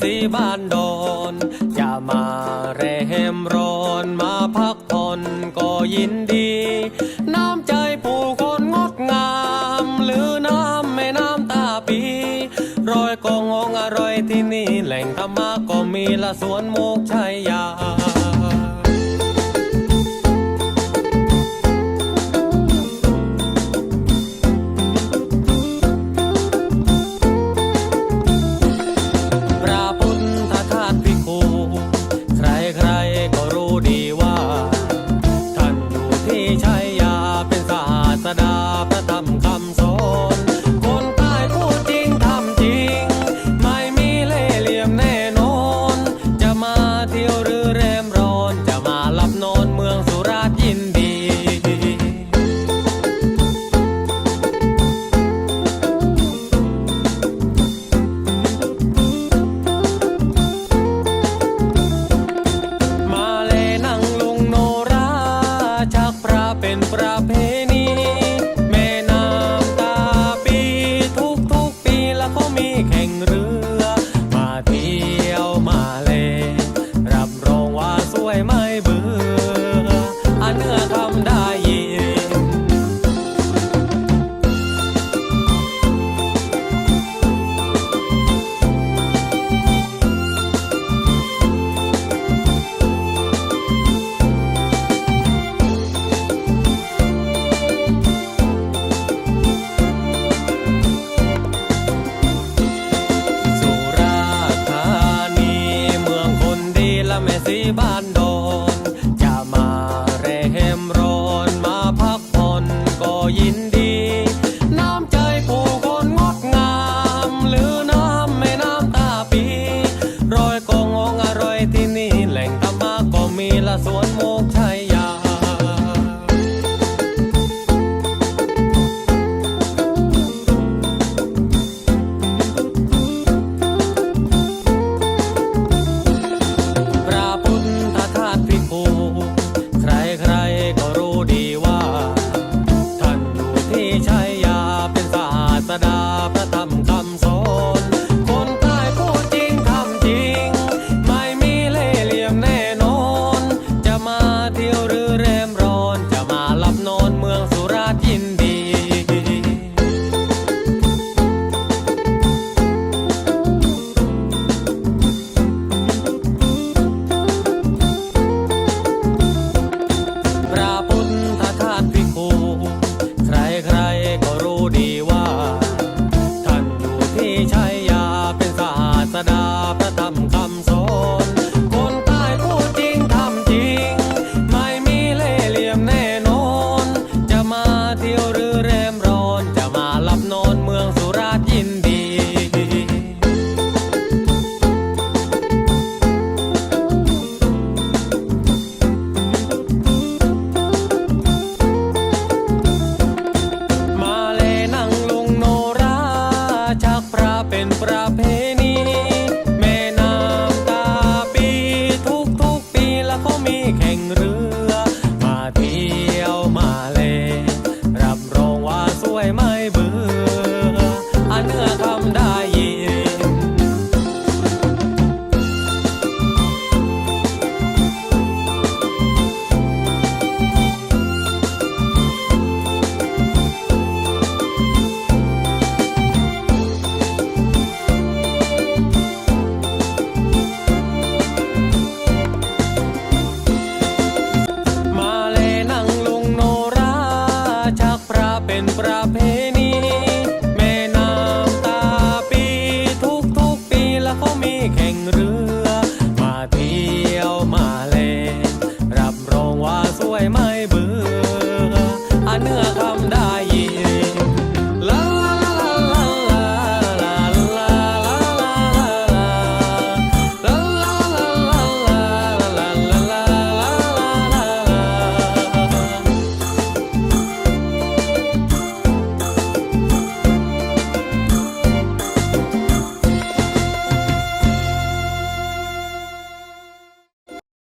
สีบ้านดอนจะมาเรหมร้อนมาพักผ่อนก็ยินดี น้ำใจผู้คนงดงาม หรือน้ำแม่น้ำตาปีรอยกององอร่อยที่นี่แหล่งธรรมะก็มีละสวนโมกชัยยา ตำคำ 外卖 เป็นประเพณ